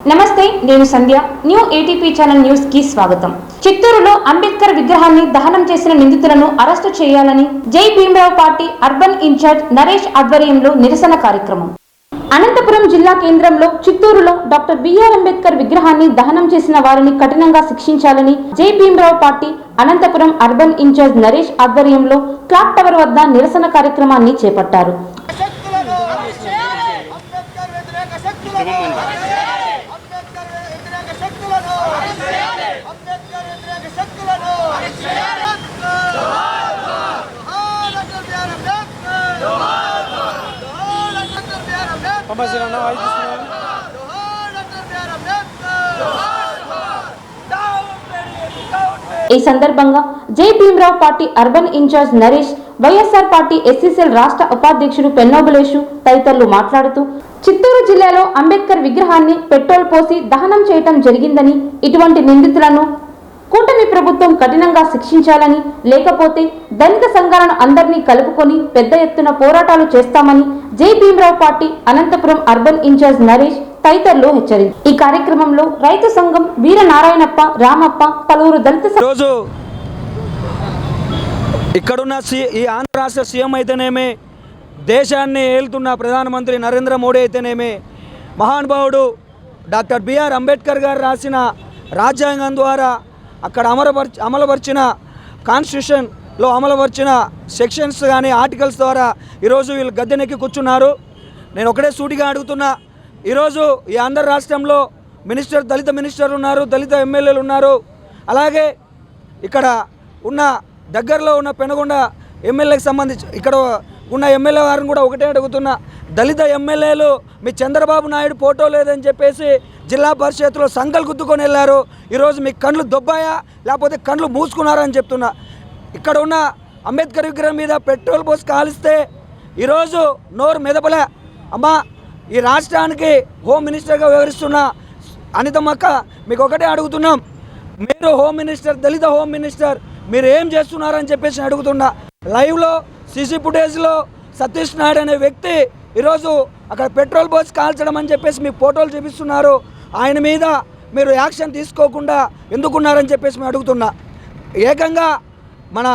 నమస్తే నేను Sandhya. New ATP channel న్యూస్కి స్వాగతం. చిత్తూరులో అంబేద్కర్ విగ్రహాన్ని దహనం చేసిన నిందితులను అరెస్టు చేయాలని Jai Bhimrao party urban in-charge Naresh ఆధ్వర్యంలో నిరసన కార్యక్రమం. అనంతపురం జిల్లా కేంద్రంలో చిత్తూరులో డాక్టర్ బిఆర్ అంబేద్కర్ విగ్రహాన్ని దహనం చేసిన వారిని కఠినంగా శిక్షించాలని Jai Bhimrao party Anantapur urban in-charge Naresh ఆధ్వర్యంలో క్లాక్ టవర్ వద్ద నిరసన కార్యక్రమాన్ని చేపట్టారు శక్తులను అంబేద్కర్ వ్యతిరేక శక్తులను అంబేద్కర్ వ్యతిరేక శక్తులను అంబేద్కర్ వ్యతిరేక శక్తులను జోహార్ డాక్టర్ బిఆర్ అంబేద్కర్ జోహార్ డాక్టర్ బిఆర్ అంబేద్కర్ జోహార్ ఈ సందర్భంగా Jai Bhimrao party urban in-charge Naresh YSR party SCCL రాష్ట్ర ఉపాధ్యక్షుడు పెన్నోబులేషు తదితరులు మాట్లాడుతూ చిత్తూరు జిల్లాలో అంబేద్కర్ విగ్రహాన్ని పెట్రోల్ పోసి దహనం చేయటం జరిగిందని ఇటువంటి నిందితులను కూటమి ప్రభుత్వం కఠినంగా శిక్షించాలని లేకపోతే దళిత సంఘాలను అందరినీ కలుపుకొని పెద్ద ఎత్తున పోరాటాలు చేస్తామని Jai Bhimrao party Anantapur urban in-charge Naresh తదితరులు హెచ్చరించారు. ఈ కార్యక్రమంలో రైతు సంఘం వీర నారాయణప్ప రామప్ప పలువురు దళిత రోజు ఇక్కడున్న ఈ ఆంధ్ర రాష్ట్ర సీఎం అయితేనేమి దేశాన్ని ఏలుతున్న ప్రధానమంత్రి నరేంద్ర మోడీ అయితేనేమి మహానుభావుడు డాక్టర్ బిఆర్ అంబేద్కర్ గారు రాసిన రాజ్యాంగం ద్వారా అక్కడ అమలుపరిచ అమలుపరిచిన కాన్స్టిట్యూషన్లో అమలుపరిచిన సెక్షన్స్ కానీ ఆర్టికల్స్ ద్వారా ఈరోజు వీళ్ళు గద్దెనెక్కి కూర్చున్నారు. నేను ఒకటే సూటిగా అడుగుతున్నా. ఈరోజు ఈ ఆంధ్ర రాష్ట్రంలో మినిస్టర్ దళిత మినిస్టర్లు ఉన్నారు దళిత ఎమ్మెల్యేలు ఉన్నారు. అలాగే ఇక్కడ ఉన్న దగ్గరలో ఉన్న పెనగొండ ఎమ్మెల్యేకి సంబంధించి ఇక్కడ ఉన్న ఎమ్మెల్యే వారిని కూడా ఒకటే అడుగుతున్నా. దళిత ఎమ్మెల్యేలు మీ చంద్రబాబు నాయుడు ఫోటో లేదని చెప్పేసి జిల్లా పరిషత్లో సంకలు గుద్దుకొని వెళ్ళారు. ఈరోజు మీ కండ్లు దొబ్బాయా? లేకపోతే కండ్లు మూసుకున్నారని చెప్తున్నా. ఇక్కడ ఉన్న అంబేద్కర్ విగ్రహం మీద పెట్రోల్ పోసి కాలిస్తే ఈరోజు నోరు మెదపలే. అమ్మా ఈ రాష్ట్రానికి హోమ్ మినిస్టర్గా వ్యవహరిస్తున్న అనితమ్మక్క మీకు ఒకటే అడుగుతున్నాం. మీరు హోమ్ మినిస్టర్ దళిత హోమ్ మినిస్టర్ మీరు ఏం చేస్తున్నారని చెప్పేసి అడుగుతున్నా. లైవ్లో సీసీ ఫుటేజ్లో సతీష్ నాయుడు అనే వ్యక్తి ఈరోజు అక్కడ పెట్రోల్ పోసి కాల్చడం అని చెప్పేసి మీకు ఫోటోలు చూపిస్తున్నారు. ఆయన మీద మీరు యాక్షన్ తీసుకోకుండా ఎందుకున్నారని చెప్పేసి మేము అడుగుతున్నా. ఏకంగా మన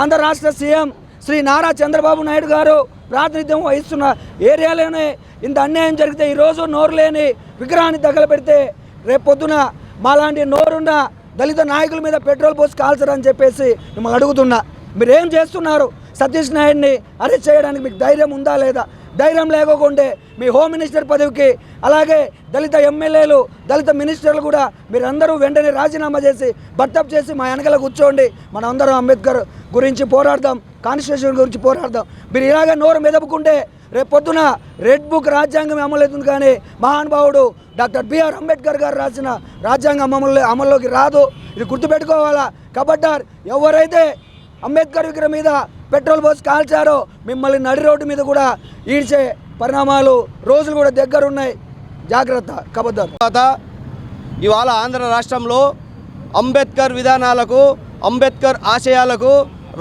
ఆంధ్ర రాష్ట్ర సీఎం శ్రీ నారా చంద్రబాబు నాయుడు గారు ప్రాతినిధ్యం వహిస్తున్న ఏరియాలోనే ఇంత అన్యాయం జరిగితే ఈరోజు నోరు లేని విగ్రహాన్ని తగలబెడితే రేపు పొద్దున మాలాంటి నోరున్న దళిత నాయకుల మీద పెట్రోల్ పోసి కాల్చరని చెప్పేసి మిమ్మల్ని అడుగుతున్నా. మీరేం చేస్తున్నారు? సతీష్ నాయుడిని అరెస్ట్ చేయడానికి మీకు ధైర్యం ఉందా లేదా? ధైర్యం లేకోకుంటే మీ హోమ్ మినిస్టర్ పదవికి అలాగే దళిత ఎమ్మెల్యేలు దళిత మినిస్టర్లు కూడా మీరందరూ వెంటనే రాజీనామా చేసి బర్తప్ చేసి మా వెనకాల కూర్చోండి. మనం అందరం అంబేద్కర్ గురించి పోరాడదాం కాన్స్టిట్యూషన్ గురించి పోరాడదాం. మీరు ఇలాగే నోరు మెదపుకుంటే రేపు పొద్దున రెడ్ బుక్ రాజ్యాంగం అమలవుతుంది కానీ మహానుభావుడు డాక్టర్ బిఆర్ అంబేద్కర్ గారు రాసిన రాజ్యాంగం అమలు అమల్లోకి రాదు. ఇది గుర్తుపెట్టుకోవాలా? కబడ్డార్ ఎవరైతే అంబేద్కర్ విగ్రహం మీద పెట్రోల్ పోసి కాల్చారో మిమ్మల్ని నడి రోడ్డు మీద కూడా ఈడ్చే పరిణామాలు రోజులు కూడా దగ్గరున్నాయి. జాగ్రత్త కబడ్డార్ తర్వాత ఇవాళ ఆంధ్ర రాష్ట్రంలో అంబేద్కర్ విధానాలకు అంబేద్కర్ ఆశయాలకు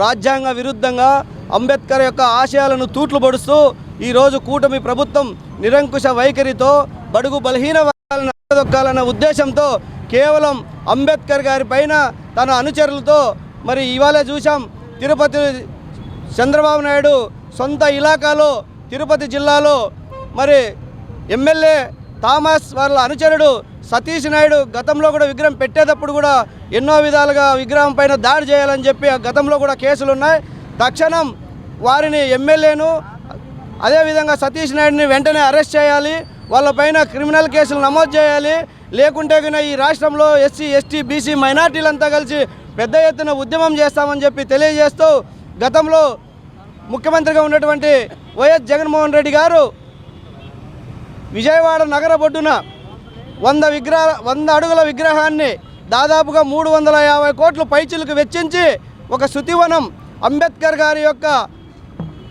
రాజ్యాంగ విరుద్ధంగా అంబేద్కర్ యొక్క ఆశయాలను తూట్లు పొడుస్తూ ఈరోజు కూటమి ప్రభుత్వం నిరంకుశ వైఖరితో బడుగు బలహీన వర్గాలను అణగదొక్కాలన్న ఉద్దేశంతో కేవలం అంబేద్కర్ గారి పైన తన అనుచరులతో మరి ఇవాళ చూసాం తిరుపతి చంద్రబాబు నాయుడు సొంత ఇలాకాలో తిరుపతి జిల్లాలో మరి ఎమ్మెల్యే థామస్ వాళ్ళ అనుచరుడు సతీష్ నాయుడు గతంలో కూడా విగ్రహం పెట్టేటప్పుడు కూడా ఎన్నో విధాలుగా విగ్రహం పైన దాడి చేయాలని చెప్పి ఆ గతంలో కూడా కేసులు ఉన్నాయి. తక్షణం వారిని ఎమ్మెల్యేను అదేవిధంగా సతీష్ నాయుడిని వెంటనే అరెస్ట్ చేయాలి. వాళ్ళపైన క్రిమినల్ కేసులు నమోదు చేయాలి. లేకుంటే కనుక ఈ రాష్ట్రంలో ఎస్సీ ఎస్టీ బీసీ మైనార్టీలంతా కలిసి పెద్ద ఎత్తున ఉద్యమం చేస్తామని చెప్పి తెలియజేస్తూ గతంలో ముఖ్యమంత్రిగా ఉన్నటువంటి వైఎస్ జగన్మోహన్ రెడ్డి గారు విజయవాడ నగర బొడ్డున వంద విగ్రహ వంద అడుగుల విగ్రహాన్ని దాదాపుగా మూడు వందల యాభై కోట్లు పైచిలకు వెచ్చించి ఒక శృతివనం అంబేద్కర్ గారి యొక్క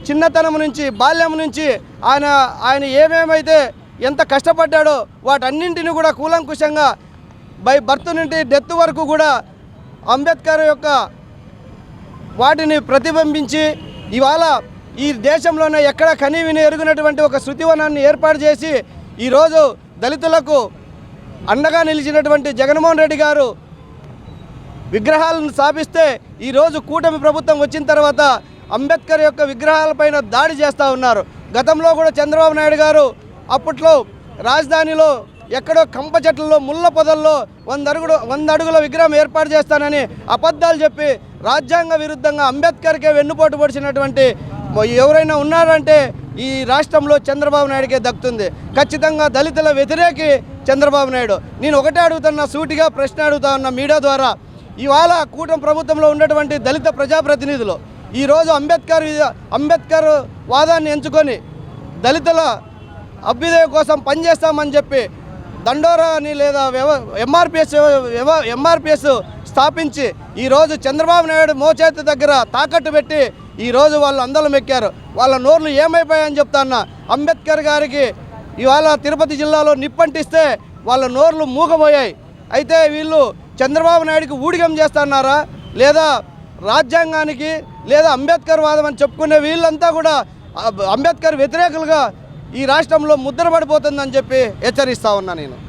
చిన్నతనం నుంచి బాల్యం నుంచి ఆయన ఆయన ఏమేమైతే ఎంత కష్టపడ్డాడో వాటన్నింటిని కూడా కూలంకుషంగా బై బర్త్ నుండి డెత్ వరకు కూడా అంబేద్కర్ యొక్క వాటిని ప్రతిబింబించి ఇవాళ ఈ దేశంలోనే ఎక్కడ కనీవిని ఎరుగునటువంటి ఒక శృతివనాన్ని ఏర్పాటు చేసి ఈరోజు దళితులకు అండగా నిలిచినటువంటి జగన్మోహన్ రెడ్డి గారు విగ్రహాలను స్థాపిస్తే ఈరోజు కూటమి ప్రభుత్వం వచ్చిన తర్వాత అంబేద్కర్ యొక్క విగ్రహాలపైన దాడి చేస్తూ ఉన్నారు. గతంలో కూడా చంద్రబాబు నాయుడు గారు అప్పట్లో రాజధానిలో ఎక్కడో కంప చెట్లలో ముళ్ళ పొదల్లో వంద అడుగులు వంద అడుగుల విగ్రహం ఏర్పాటు చేస్తానని అబద్ధాలు చెప్పి రాజ్యాంగ విరుద్ధంగా అంబేద్కర్కే వెన్నుపోటు పొడిచినటువంటి ఎవరైనా ఉన్నారంటే ఈ రాష్ట్రంలో చంద్రబాబు నాయుడికే దక్కుతుంది. ఖచ్చితంగా దళితుల వ్యతిరేకి చంద్రబాబు నాయుడు. నేను ఒకటే అడుగుతున్నా సూటిగా ప్రశ్న అడుగుతా ఉన్న మీడియా ద్వారా. ఇవాళ కూటమి ప్రభుత్వంలో ఉన్నటువంటి దళిత ప్రజాప్రతినిధులు ఈరోజు అంబేద్కర్ అంబేద్కర్ వాదాన్ని ఎంచుకొని దళితుల అభ్యుదయం కోసం పనిచేస్తామని చెప్పి దండోరా అని లేదా వ్యవ ఎంఆర్పిఎస్ ఎంఆర్పిఎస్ స్థాపించి ఈరోజు చంద్రబాబు నాయుడు మోచేతి దగ్గర తాకట్టు పెట్టి ఈరోజు వాళ్ళు అందలం ఎక్కారు. వాళ్ళ నోర్లు ఏమైపోయాయని చెప్తాన్న అంబేద్కర్ గారికి ఇవాళ తిరుపతి జిల్లాలో నిప్పంటిస్తే వాళ్ళ నోర్లు మూగబోయాయి. అయితే వీళ్ళు చంద్రబాబు నాయుడికి ఊడిగం చేస్తున్నారా లేదా రాజ్యాంగానికి లేదా అంబేద్కర్ వాదం అని చెప్పుకునే వీళ్ళంతా కూడా అంబేద్కర్ వ్యతిరేకులుగా ఈ రాష్ట్రంలో ముద్ర పడిపోతుందని చెప్పి హెచ్చరిస్తా ఉన్నా నేను.